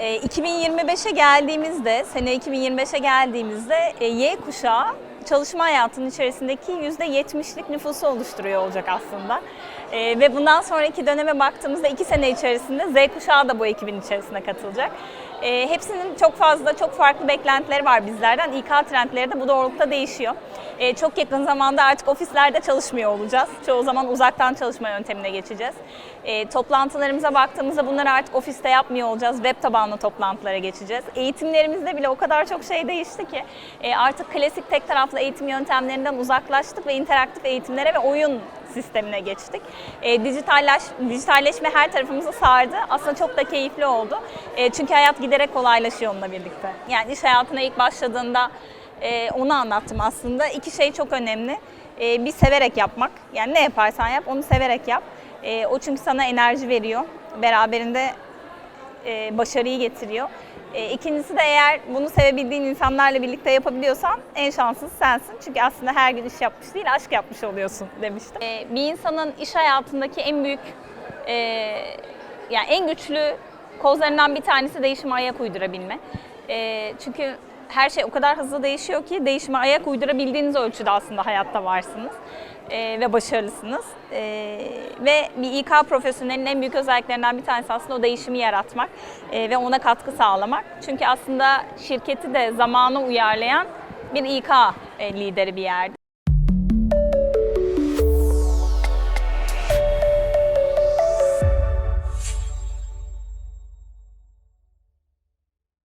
2025'e geldiğimizde, sene 2025'e geldiğimizde e, Y kuşağı çalışma hayatının içerisindeki %70'lik nüfusu oluşturuyor olacak aslında. E, ve bundan sonraki döneme baktığımızda iki sene içerisinde Z kuşağı da bu ekibin içerisine katılacak. E, hepsinin çok fazla, çok farklı beklentileri var bizlerden. İK trendleri de bu doğrultuda değişiyor. E, çok yakın zamanda artık ofislerde çalışmıyor olacağız. Çoğu zaman uzaktan çalışma yöntemine geçeceğiz. E, toplantılarımıza baktığımızda bunları artık ofiste yapmıyor olacağız. Web tabanlı toplantılara geçeceğiz. Eğitimlerimizde bile o kadar çok şey değişti ki e, artık klasik tek taraflı eğitim yöntemlerinden uzaklaştık ve interaktif eğitimlere ve oyun sistemine geçtik. E, dijitalleş, dijitalleşme her tarafımızı sardı. Aslında çok da keyifli oldu. E, çünkü hayat giderek kolaylaşıyor onunla birlikte. Yani iş hayatına ilk başladığında e, onu anlattım aslında. İki şey çok önemli. E, bir severek yapmak. Yani ne yaparsan yap onu severek yap. E, o çünkü sana enerji veriyor. Beraberinde e, başarıyı getiriyor. E, ikincisi de eğer bunu sevebildiğin insanlarla birlikte yapabiliyorsan en şanssız sensin. Çünkü aslında her gün iş yapmış değil, aşk yapmış oluyorsun demiştim. E, bir insanın iş hayatındaki en büyük, e, yani en güçlü kozlarından bir tanesi değişime ayak uydurabilme. E, çünkü her şey o kadar hızlı değişiyor ki değişime ayak uydurabildiğiniz ölçüde aslında hayatta varsınız e, ve başarılısınız. E, ve bir İK profesyonelinin en büyük özelliklerinden bir tanesi aslında o değişimi yaratmak e, ve ona katkı sağlamak. Çünkü aslında şirketi de zamana uyarlayan bir İK e, lideri bir yerde.